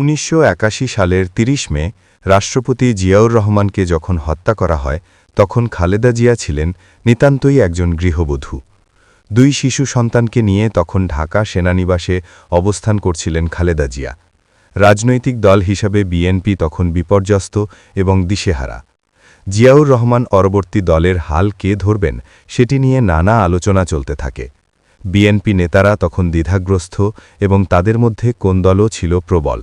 উনিশশো একাশি সালের ৩০ মে, রাষ্ট্রপতি জিয়াউর রহমানকে যখন হত্যা করা হয়, তখন খালেদা জিয়া ছিলেন নিতান্তই একজন গৃহবধূ। দুই শিশু সন্তানকে নিয়ে তখন ঢাকা সেনানিবাসে অবস্থান করছিলেন খালেদা জিয়া। রাজনৈতিক দল হিসাবে বিএনপি তখন বিপর্যস্ত এবং দিশেহারা। জিয়াউর রহমান পরবর্তী দলের হাল কে ধরবেন, সেটি নিয়ে নানা আলোচনা চলতে থাকে। বিএনপি নেতারা তখন দ্বিধাগ্রস্ত এবং তাদের মধ্যে কোন দলও ছিল প্রবল।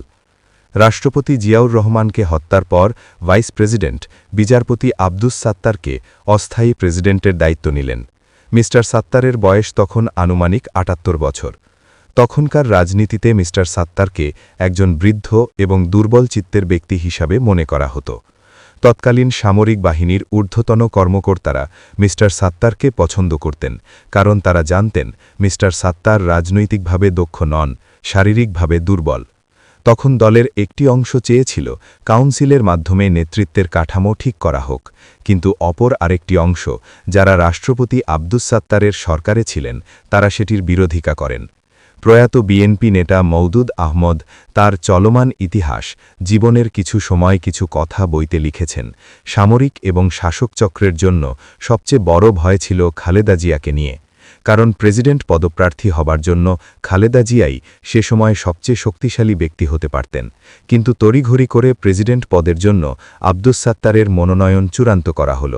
রাষ্ট্রপতি জিয়াউর রহমানকে হত্যার পর ভাইস প্রেসিডেন্ট বিচারপতি আব্দুস সাত্তারকে অস্থায়ী প্রেসিডেন্টের দায়িত্ব নিলেন। মিস্টার সাত্তারের বয়স তখন আনুমানিক আটাত্তর বছর। তখনকার রাজনীতিতে মিস্টার সাত্তারকে একজন বৃদ্ধ এবং দুর্বল চিত্তের ব্যক্তি হিসাবে মনে করা হতো। তৎকালীন সামরিক বাহিনীর ঊর্ধ্বতন কর্মকর্তারা মিস্টার সাত্তারকে পছন্দ করতেন, কারণ তারা জানতেন মিস্টার সাত্তার রাজনৈতিকভাবে দক্ষ নন, শারীরিকভাবে দুর্বল। তখন দলের একটি অংশ চেয়েছিল কাউন্সিলের মাধ্যমে নেতৃত্বের কাঠামো ঠিক করা হোক, কিন্তু অপর আরেকটি অংশ, যারা রাষ্ট্রপতি আব্দুস সাত্তারের সরকারে ছিলেন, তারা সেটির বিরোধিতা করেন। প্রয়াত বিএনপি নেতা মওদুদ আহমদ তার চলমান ইতিহাস, জীবনের কিছু সময় কিছু কথা বইতে লিখেছেন। সামরিক এবং শাসকচক্রের জন্য সবচেয়ে বড় ভয় ছিল খালেদা জিয়াকে নিয়ে। কারণ প্রেসিডেন্ট পদপ্রার্থী হবার জন্য খালেদা জিয়াই সে সময় সবচেয়ে শক্তিশালী ব্যক্তি হতে পারতেন। কিন্তু তড়িঘড়ি করে প্রেসিডেন্ট পদের জন্য আব্দুস সাত্তারের মনোনয়ন চূড়ান্ত করা হল।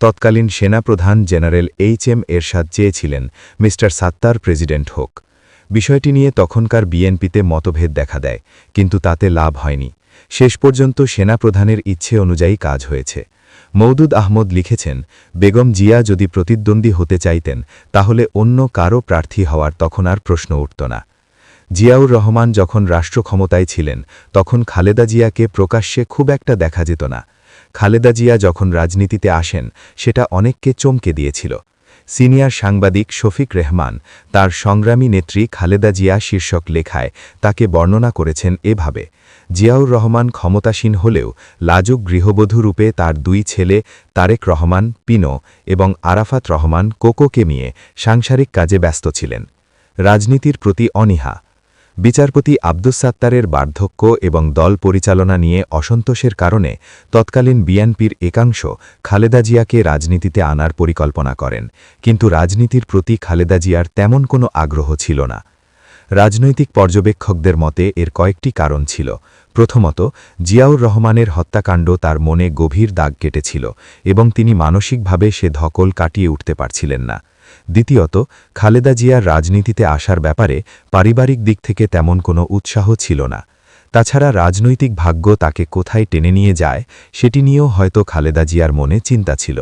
তৎকালীন সেনাপ্রধান জেনারেল এইচ এম এরশাদ চেয়েছিলেন, মিস্টার সাত্তার প্রেসিডেন্ট হোক। বিষয়টি নিয়ে তখনকার বিএনপিতে মতভেদ দেখা দেয়, কিন্তু তাতে লাভ হয়নি। শেষ পর্যন্ত সেনাপ্রধানের ইচ্ছে অনুযায়ী কাজ হয়েছে। মৌদুদ আহমদ লিখেছেন, বেগম জিয়া যদি প্রতিদ্বন্দ্বী হতে চাইতেন, তাহলে অন্য কারও প্রার্থী হওয়ার তখন আর প্রশ্ন উঠত না। জিয়াউর রহমান যখন রাষ্ট্র ক্ষমতায় ছিলেন, তখন খালেদা জিয়াকে প্রকাশ্যে খুব একটা দেখা যেত না। খালেদা জিয়া যখন রাজনীতিতে আসেন, সেটা অনেককে চমকে দিয়েছিল। সিনিয়র সাংবাদিক শফিক রেহমান, তার সংগ্রামী নেত্রী খালেদা জিয়া শীর্ষক লেখায় তাকে বর্ণনা করেছেন এভাবে জিয়াউর রহমান ক্ষমতাসীন হলেও লাজুক গৃহবধূ রূপে তার দুই ছেলে তারেক রহমান, পিনো, এবং আরাফাত রহমান, কোকোকে নিয়ে সাংসারিক কাজে ব্যস্ত ছিলেন। রাজনীতির প্রতি অনীহা। বিচারপতি আব্দুস সাত্তারের বার্ধক্য এবং দল পরিচালনা নিয়ে অসন্তোষের কারণে তৎকালীন বিএনপির একাংশ খালেদা জিয়াকে রাজনীতিতে আনার পরিকল্পনা করেন। কিন্তু রাজনীতির প্রতি খালেদা জিয়ার তেমন কোনো আগ্রহ ছিল না। রাজনৈতিক পর্যবেক্ষকদের মতে এর কয়েকটি কারণ ছিল। প্রথমত, জিয়াউর রহমানের হত্যাকাণ্ড তার মনে গভীর দাগ কেটেছিল এবং তিনি মানসিকভাবে সে ধকল কাটিয়ে উঠতে পারছিলেন না। দ্বিতীয়ত, খালেদা জিয়ার রাজনীতিতে আসার ব্যাপারে পারিবারিক দিক থেকে তেমন কোনো উৎসাহ ছিল না। তাছাড়া রাজনৈতিক ভাগ্য তাকে কোথায় টেনে নিয়ে যায়, সেটি নিয়েও হয়তো খালেদা জিয়ার মনে চিন্তা ছিল।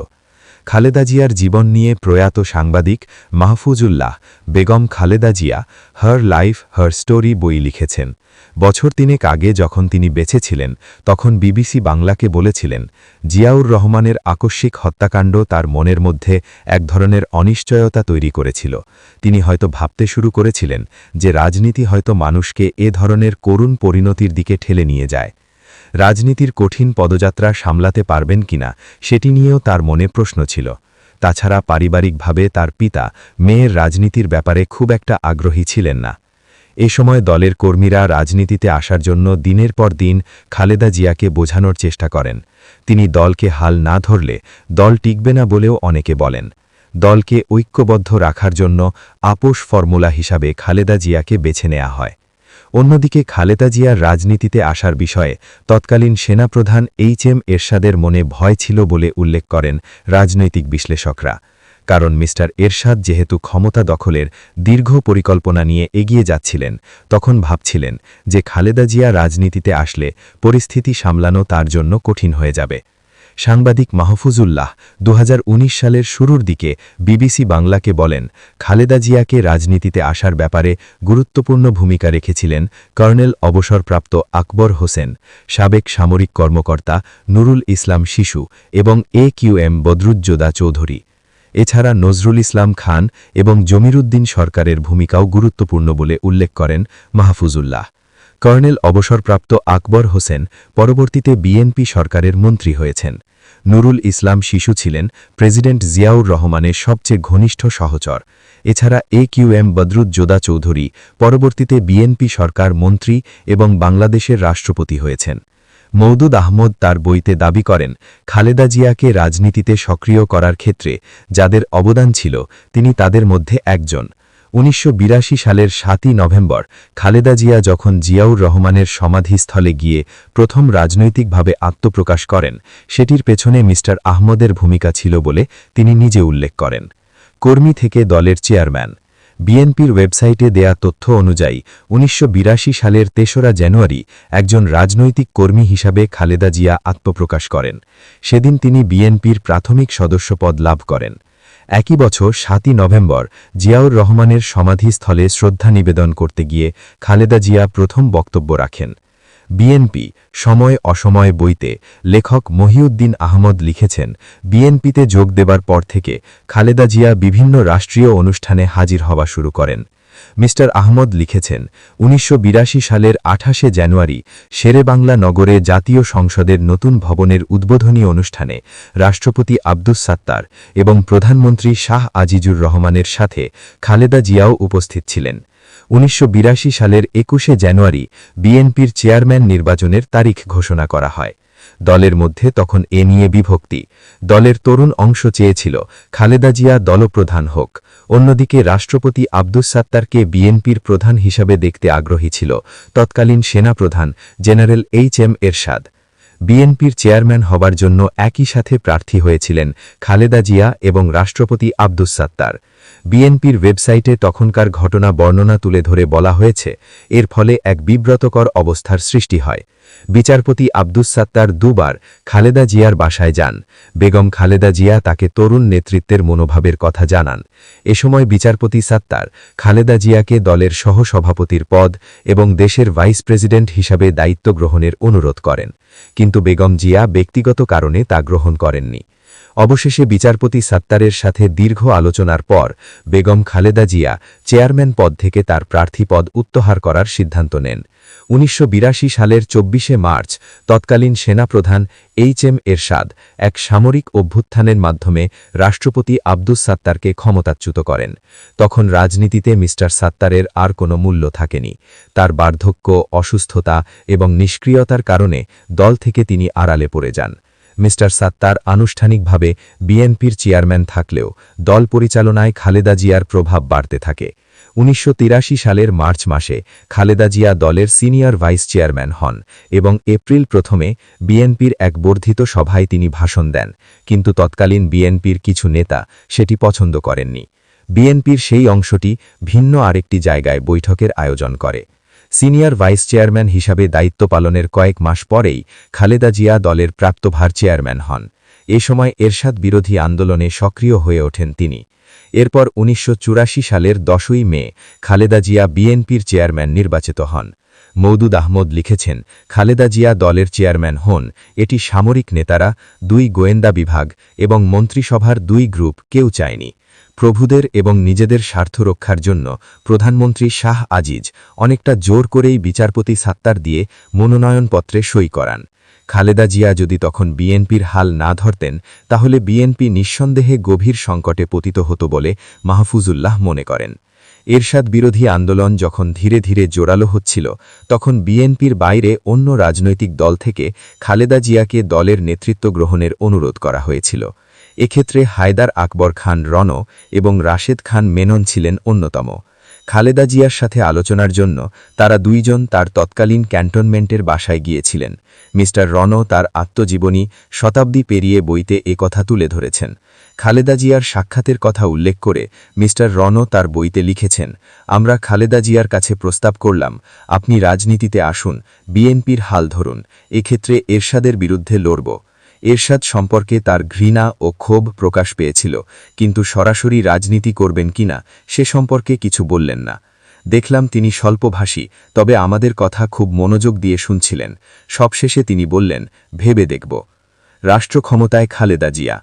খালেদা জিয়ার জীবন নিয়ে প্রয়াত সাংবাদিক Mahfuzullah Begum Khaleda Zia her life, her story বই লিখেছেন। বছর তিনেক আগে যখন তিনি বেঁচে ছিলেন তখন বিবিসি বাংলাকে বলেছিলেন, জিয়াউর রহমানের আকস্মিক হত্যাকাণ্ড তার মনের মধ্যে এক ধরনের অনিশ্চয়তা তৈরি করেছিল। তিনি হয়তো ভাবতে শুরু করেছিলেন যে রাজনীতি হয়তো মানুষকে এ ধরনের করুণ পরিণতির দিকে ঠেলে নিয়ে যায়। রাজনীতির কঠিন পদযাত্রা সামলাতে পারবেন কিনা সেটি নিয়েও তার মনে প্রশ্ন ছিল। তাছাড়া পারিবারিকভাবে তার পিতা মেয়ের রাজনীতির ব্যাপারে খুব একটা আগ্রহী ছিলেন না। এ সময় দলের কর্মীরা রাজনীতিতে আসার জন্য দিনের পর দিন খালেদা জিয়াকে বোঝানোর চেষ্টা করেন। তিনি দলকে হাল না ধরলে দল টিকবে না বলেও অনেকে বলেন। দলকে ঐক্যবদ্ধ রাখার জন্য আপোষ ফর্মুলা হিসাবে খালেদা জিয়াকে বেছে নেওয়া হয়। অন্যদিকে খালেদা জিয়ার রাজনীতিতে আসার বিষয়ে তৎকালীন সেনাপ্রধান এইচ এম এরশাদের মনে ভয় ছিল বলে উল্লেখ করেন রাজনৈতিক বিশ্লেষকরা। কারণ মিস্টার এরশাদ যেহেতু ক্ষমতা দখলের দীর্ঘ পরিকল্পনা নিয়ে এগিয়ে যাচ্ছিলেন, তখন ভাবছিলেন যে খালেদা জিয়া রাজনীতিতে আসলে পরিস্থিতি সামলানো তার জন্য কঠিন হয়ে যাবে। সাংবাদিক মাহফুজুল্লাহ দু হাজার উনিশ সালের শুরুর দিকে বিবিসি বাংলাকে বলেন, খালেদা জিয়াকে রাজনীতিতে আসার ব্যাপারে গুরুত্বপূর্ণ ভূমিকা রেখেছিলেন কর্নেল অবসরপ্রাপ্ত আকবর হোসেন, সাবেক সামরিক কর্মকর্তা নুরুল ইসলাম শিশু এবং A Q M Badruddoza Chowdhury. এছাড়া নজরুল ইসলাম খান এবং জমিরুদ্দিন সরকারের ভূমিকাও গুরুত্বপূর্ণ বলে উল্লেখ করেন মাহফুজুল্লাহ। কর্নেল অবসরপ্রাপ্ত আকবর হোসেন পরবর্তীতে বিএনপি সরকারের মন্ত্রী হয়েছেন। নুরুল ইসলাম শিশু ছিলেন প্রেসিডেন্ট জিয়াউর রহমানের সবচেয়ে ঘনিষ্ঠ সহচর। এছাড়া A Q M Badruddoza Chowdhury পরবর্তীতে বিএনপি সরকার মন্ত্রী এবং বাংলাদেশের রাষ্ট্রপতি হয়েছেন। মৌদুদ আহমদ তার বইতে দাবি করেন, খালেদা জিয়াকে রাজনীতিতে সক্রিয় করার ক্ষেত্রে যাদের অবদান ছিল, তিনি তাদের মধ্যে একজন। উনিশশো বিরাশি সালের সাতই নভেম্বর, খালেদা জিয়া যখন জিয়াউর রহমানের সমাধিস্থলে গিয়ে প্রথম রাজনৈতিকভাবে আত্মপ্রকাশ করেন, সেটির পেছনে মিস্টার আহমদের ভূমিকা ছিল বলে তিনি নিজে উল্লেখ করেন। কর্মী থেকে দলের চেয়ারম্যান। বিএনপির ওয়েবসাইটে দেয়া তথ্য অনুযায়ী, উনিশশো বিরাশি সালের তেসরা জানুয়ারি একজন রাজনৈতিক কর্মী হিসাবে খালেদা জিয়া আত্মপ্রকাশ করেন। সেদিন তিনি বিএনপির প্রাথমিক সদস্যপদ লাভ করেন। একই বছর সাতই নভেম্বর জিয়াউর রহমানের সমাধিস্থলে শ্রদ্ধা নিবেদন করতে গিয়ে খালেদা জিয়া প্রথম বক্তব্য রাখেন। বিএনপি সময় অসময় বইতে লেখক মহিউদ্দিন আহমদ লিখেছেন বিএনপিতে যোগ দেবার পর থেকে খালেদা জিয়া বিভিন্ন রাষ্ট্রীয় অনুষ্ঠানে হাজির হওয়া শুরু করেন। মি আহমদ লিখেছেন, উনিশশো বিরাশি সালের আঠাশে জানুয়ারি শেরেবাংলা নগরে জাতীয় সংসদের নতুন ভবনের উদ্বোধনী অনুষ্ঠানে রাষ্ট্রপতি আব্দুস সাত্তার এবং প্রধানমন্ত্রী শাহ আজিজুর রহমানের সাথে খালেদা জিয়াও উপস্থিত ছিলেন। উনিশশো বিরাশি সালের একুশে জানুয়ারি বিএনপির চেয়ারম্যান নির্বাচনের তারিখ ঘোষণা করা হয়। দলের মধ্যে তখন এ নিয়ে বিভক্তি। দলের তরুণ অংশ চেয়েছিল, খালেদা জিয়া দলপ্রধান হোক। অন্যদিকে রাষ্ট্রপতি আব্দুস সাত্তারকে বিএনপির প্রধান হিসাবে দেখতে আগ্রহী ছিল। তৎকালীন সেনাপ্রধান জেনারেল এইচ এম এরশাদ। বিএনপির চেয়ারম্যান হবার জন্য একই সাথে প্রার্থী হয়েছিলেন খালেদা জিয়া এবং রাষ্ট্রপতি আব্দুস সাত্তার। বিএনপির ওয়েবসাইটে তখনকার ঘটনা বর্ণনা তুলে ধরে বলা হয়েছে, এর ফলে এক বিব্রতকর অবস্থার সৃষ্টি হয়। বিচারপতি আব্দুস সাত্তার দুবার খালেদা জিয়ার বাসায় যান। বেগম খালেদা জিয়া তাকে তরুণ নেতৃত্বের মনোভাবের কথা জানান। এ সময় বিচারপতি সাত্তার খালেদা জিয়াকে দলের সহসভাপতির পদ এবং দেশের ভাইস প্রেসিডেন্ট হিসাবে দায়িত্ব গ্রহণের অনুরোধ করেন। কিন্তু বেগম জিয়া ব্যক্তিগত কারণে তা গ্রহণ করেননি। অবশেষে বিচারপতি সাত্তারের সাথে দীর্ঘ আলোচনার পর বেগম খালেদা জিয়া চেয়ারম্যান পদ থেকে তার প্রার্থীপদ উত্তহার করার সিদ্ধান্ত নেন। উনিশশো বিরাশি সালের চব্বিশে মার্চ তৎকালীন সেনাপ্রধান এইচ এম এরশাদ এক সামরিক অভ্যুত্থানের মাধ্যমে রাষ্ট্রপতি আব্দুস সাত্তারকে ক্ষমতাচ্যুত করেন। তখন রাজনীতিতে মিস্টার সাত্তারের আর কোনো মূল্য থাকেনি। তার বার্ধক্য, অসুস্থতা এবং নিষ্ক্রিয়তার কারণে দল থেকে তিনি আড়ালে পড়ে যান। মি সাত্তার আনুষ্ঠানিকভাবে বিএনপির চেয়ারম্যান থাকলেও দল পরিচালনায় খালেদা জিয়ার প্রভাব বাড়তে থাকে। উনিশশো তিরাশি সালের মার্চ মাসে খালেদা জিয়া দলের সিনিয়র ভাইস চেয়ারম্যান হন এবং এপ্রিল প্রথমে বিএনপির এক বর্ধিত সভায় তিনি ভাষণ দেন, কিন্তু তৎকালীন বিএনপির কিছু নেতা সেটি পছন্দ করেননি। বিএনপির সেই অংশটি ভিন্ন আরেকটি জায়গায় বৈঠকের আয়োজন করে। সিনিয়র ভাইস চেয়ারম্যান হিসাবে দায়িত্ব পালনের কয়েক মাস পরেই খালেদা জিয়া দলের প্রাপ্তভার চেয়ারম্যান হন। এ সময় এরশাদ বিরোধী আন্দোলনে সক্রিয় হয়ে ওঠেন তিনি। এরপর উনিশশো চুরাশি সালের দশই মে খালেদা জিয়া বিএনপির চেয়ারম্যান নির্বাচিত হন। মৌদুদ আহমদ লিখেছেন, খালেদা জিয়া দলের চেয়ারম্যান হন, এটি সামরিক নেতারা, দুই গোয়েন্দা বিভাগ এবং মন্ত্রিসভার দুই গ্রুপ, কেউ চায়নি। প্রভুদের এবং নিজেদের স্বার্থ রক্ষার জন্য প্রধানমন্ত্রী শাহ আজিজ অনেকটা জোর করেই বিচারপতি সাত্তার দিয়ে মনোনয়নপত্রে সই করান। খালেদা জিয়া যদি তখন বিএনপির হাল না ধরতেন, তাহলে বিএনপি নিঃসন্দেহে গভীর সংকটে পতিত হতো বলে মাহফুজুল্লাহ মনে করেন। এরশাদ বিরোধী আন্দোলন যখন ধীরে ধীরে জোরালো হচ্ছিল, তখন বিএনপির বাইরে অন্য রাজনৈতিক দল থেকে খালেদা জিয়াকে দলের নেতৃত্ব গ্রহণের অনুরোধ করা হয়েছিল। এক্ষেত্রে হায়দার আকবর খান রণ এবং রাশেদ খান মেনন ছিলেন অন্যতম। খালেদা জিয়ার সাথে আলোচনার জন্য তারা দুইজন তার তৎকালীন ক্যান্টনমেন্টের বাসায় গিয়েছিলেন। মিস্টার রণ তার আত্মজীবনী শতাব্দী পেরিয়ে বইতে কথা তুলে ধরেছেন। খালেদা জিয়ার সাক্ষাতের কথা উল্লেখ করে মিস্টার রণ তার বইতে লিখেছেন, আমরা খালেদা জিয়ার কাছে প্রস্তাব করলাম, আপনি রাজনীতিতে আসুন, বিএনপির হাল ধরুন, এক্ষেত্রে এরশাদের বিরুদ্ধে লড়ব। এরশাদ সম্পর্কে তার ঘৃণা ও ক্ষোভ প্রকাশ পেয়েছিল, কিন্তু সরাসরি রাজনীতি করবেন কিনা সে সম্পর্কে কিছু বললেন না। দেখলাম তিনি স্বল্পভাষী, তবে আমাদের কথা খুব মনোযোগ দিয়ে শুনছিলেন। সবশেষে তিনি বললেন, ভেবে দেখব। রাষ্ট্র ক্ষমতায় খালেদা জিয়া।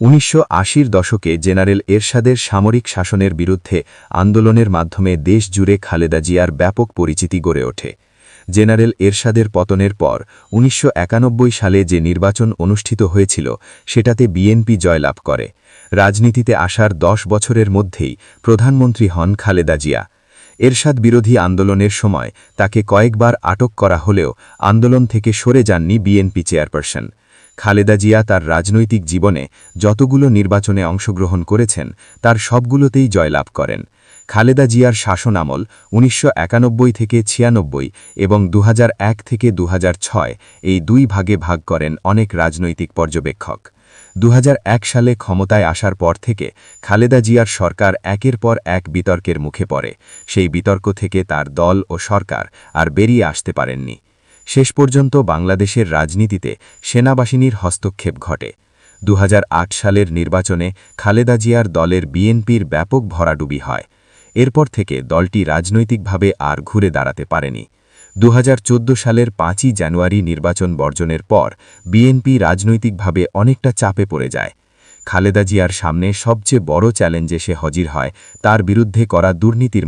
উনিশশো আশির দশকে জেনারেল এরশাদের সামরিক শাসনের বিরুদ্ধে আন্দোলনের মাধ্যমে দেশ জুড়ে খালেদা জিয়ার ব্যাপক পরিচিতি গড়ে ওঠে। জেনারেল এরশাদের পতনের পর, উনিশশো একানব্বই সালে যে নির্বাচন অনুষ্ঠিত হয়েছিল, সেটাতে বিএনপি জয়লাভ করে। রাজনীতিতে আসার দশ বছরের মধ্যেই প্রধানমন্ত্রী হন খালেদা জিয়া। এরশাদ বিরোধী আন্দোলনের সময় তাকে কয়েকবার আটক করা হলেও আন্দোলন থেকে সরে যাননি বিএনপি চেয়ারপারসন। খালেদা জিয়া তার রাজনৈতিক জীবনে যতগুলো নির্বাচনে অংশগ্রহণ করেছেন, তার সবগুলোতেই জয়লাভ করেন। খালেদা জিয়ার শাসন আমল উনিশশো একানব্বই থেকে ছিয়ানব্বই এবং দু হাজার এক থেকে দুহাজার ছয় এই দুই ভাগে ভাগ করেন অনেক রাজনৈতিক পর্যবেক্ষক। দু হাজার এক সালে ক্ষমতায় আসার পর থেকে খালেদা জিয়ার সরকার একের পর এক বিতর্কের মুখে পড়ে। সেই বিতর্ক থেকে তার দল ও সরকার আর বেরিয়ে আসতে পারেননি। শেষ পর্যন্ত বাংলাদেশের রাজনীতিতে সেনাবাহিনীর হস্তক্ষেপ ঘটে। দুহাজার আট সালের নির্বাচনে খালেদা জিয়ার দলের বিএনপির ব্যাপক ভরাডুবি হয়। এরপর থেকে দলটি রাজনৈতিকভাবে আর ঘুরে দাঁড়াতে পারেনি। দু হাজার চোদ্দ সালের পাঁচই জানুয়ারি নির্বাচন বর্জনের পর বিএনপি রাজনৈতিকভাবে অনেকটা চাপে পড়ে যায়। খালেদা জিয়ার সামনে সবচেয়ে বড় চ্যালেঞ্জে সে হজির হয়, তার বিরুদ্ধে করা দুর্নীতির